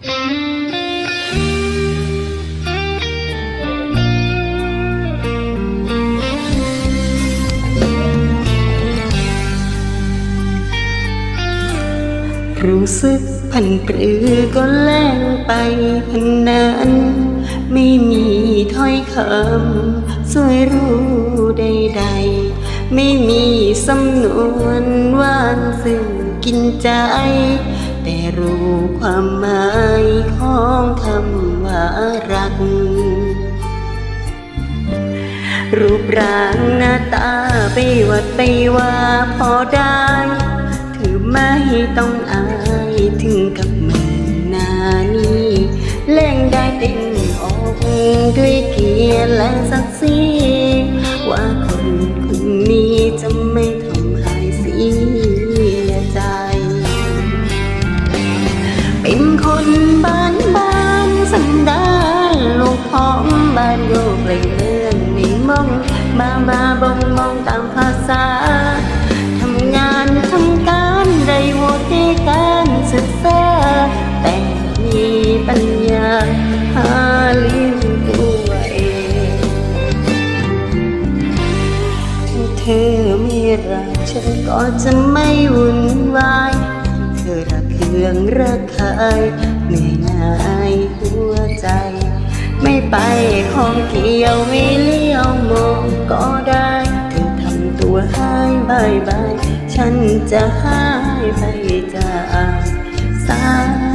รู้สึกพันปรือก็แล่งไปพันนั้น ไม่มีถ้อยคำสวยรู้ใดๆ ไม่มีสำนวนหวานซึ่งกินใจ แต่รู้ความหมายของคำว่ารัก รูปร่างหน้าตาไปวัดไปว่าพอได้ ถือไม่ต้องอายถึงกับมือหน้านี้เล่งได้เต็มอกด้วยเกียรติและศักดิ์ศรีว่า ษา ทำงานทำการได้วตในการศึกษา แต่มีปัญญาหาเลี้ยงตัวเองถ้าเธอไม่รักฉันก็จะไม่วุ่นวายเธอรักเครื่องรักใครเหนื่อยหน่ายหัวใจ ไม่ไปของเกี่ยวไม่ายบาย ฉันจะหายไปจากสาย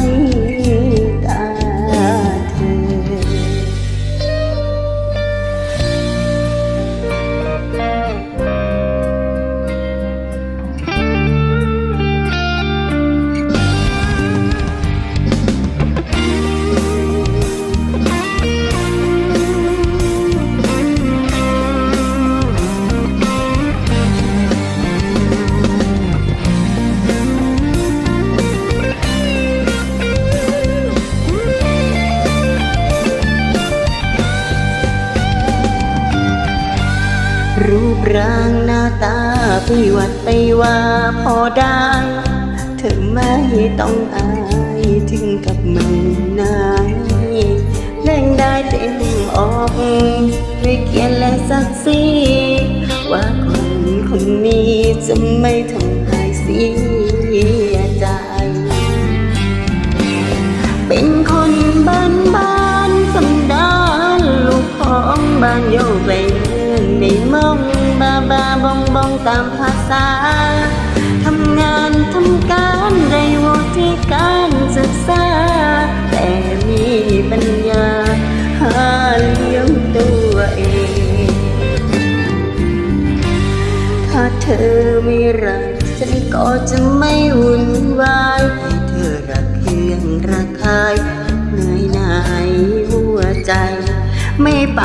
รูปร่างหน้าตาไปวัดไปว่าพอได้ เธอไม่ต้องอายถึงกับมือนายเล่งได้เต็มออกด้วยเกียรติและศักดิ์ศรีว่าคนคนนี้จะไม่ทำให้เสียใจ เป็นคนบ้านบ้านสันดานลูกของบ้าน ษา ทำงานทำการได้วที่การศึกษา แต่มีปัญญาหาเลี้ยงตัวเอง ถ้าเธอไม่รักฉันก็จะไม่วุ่นวายให้เธอรักเพียงรักใครเหนื่อยหน่ายหัวใจ ไม่ไป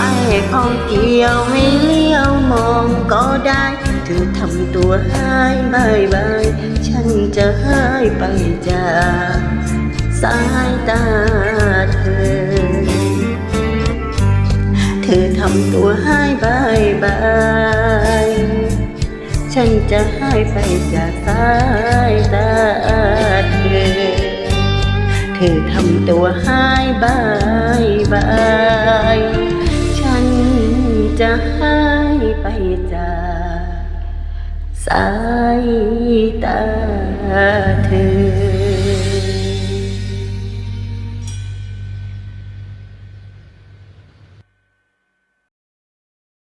ของเกี่ยวไม่เลี้ยวมองก็ได้ ธอทำตัวหายบายบาย ฉันจะหายไปจากสายตาเธอ เธอทำตัวหายบายบาย ฉันจะหายไปจากสายตาเธอ เธอทำตัวหายบายบาย ฉันจะหายไปจาก สายตาเธอ